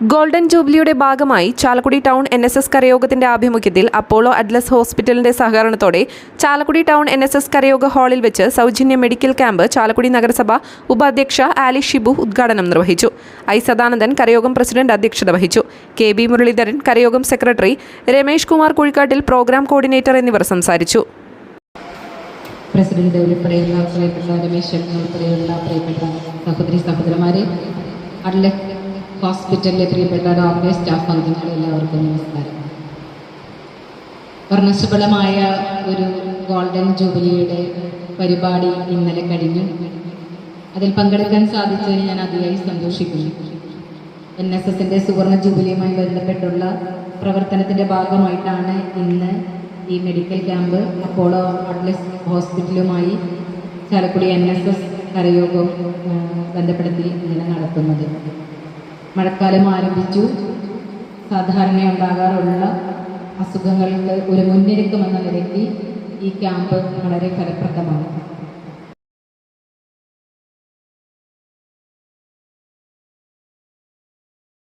Golden ജൂബിലിയുടെ ഭാഗമായി Chalakudy town N S S കരയോഗത്തിന്റെ ആഭിമുഖ്യത്തിൽ അപ്പോളോ അഡ്ലസ് ഹോസ്പിറ്റലിന്റെ സഹകരണത്തോടെ Chalakudy town N S S കരയോഗ ഹാളിൽ വെച്ച് സൗജന്യ മെഡിക്കൽ ക്യാമ്പ് ചാലക്കുടി നഗരസഭ ഉപാധ്യക്ഷ ആലി ഷിബു ഉദ്ഘാടനം നിർവഹിച്ചു. ഐ സദാനന്ദൻ കരയോഗം പ്രസിഡന്റ് അധ്യക്ഷത വഹിച്ചു. K B Muraleedharan കരയോഗം secretary Ramesh Kumar Kuzhikkattil program coordinator എന്നിവർ സംസാരിച്ചു. പ്രസിഡന്റ് അഡ്ലക് ഹോസ്പിറ്റലിലെ പ്രിയപ്പെട്ട ഡോക്ടർ സ്റ്റാഫ് അംഗങ്ങളെ എല്ലാവർക്കും നമസ്കാരം. വർണശബളമായ ഒരു ഗോൾഡൻ ജൂബിലിയുടെ പരിപാടി ഇന്നലെ കഴിഞ്ഞു. അതിൽ പങ്കെടുക്കാൻ സാധിച്ചതിൽ ഞാൻ അതിയായി സന്തോഷിക്കുന്നു. എൻ എസ് എസിന്റെ സുവർണ ജൂബിലിയുമായി ബന്ധപ്പെട്ടുള്ള പ്രവർത്തനത്തിന്റെ ഭാഗമായിട്ടാണ് ഇന്ന് ഈ മെഡിക്കൽ ക്യാമ്പ് അപ്പോളോ അഡ്ലസ് ഹോസ്പിറ്റലുമായി ചാലക്കുടി എൻ എസ് എസ് കരയോഗം ബന്ധപ്പെടുത്തി ഇങ്ങനെ നടത്തുന്നത് മഴക്കാലം ആരംഭിച്ചു. സാധാരണ ഉണ്ടാകാറുള്ള അസുഖങ്ങൾക്ക് ഒരു മുന്നൊരുക്കം എന്ന നിലയ്ക്ക് ഈ ക്യാമ്പ് വളരെ ഫലപ്രദമാണ്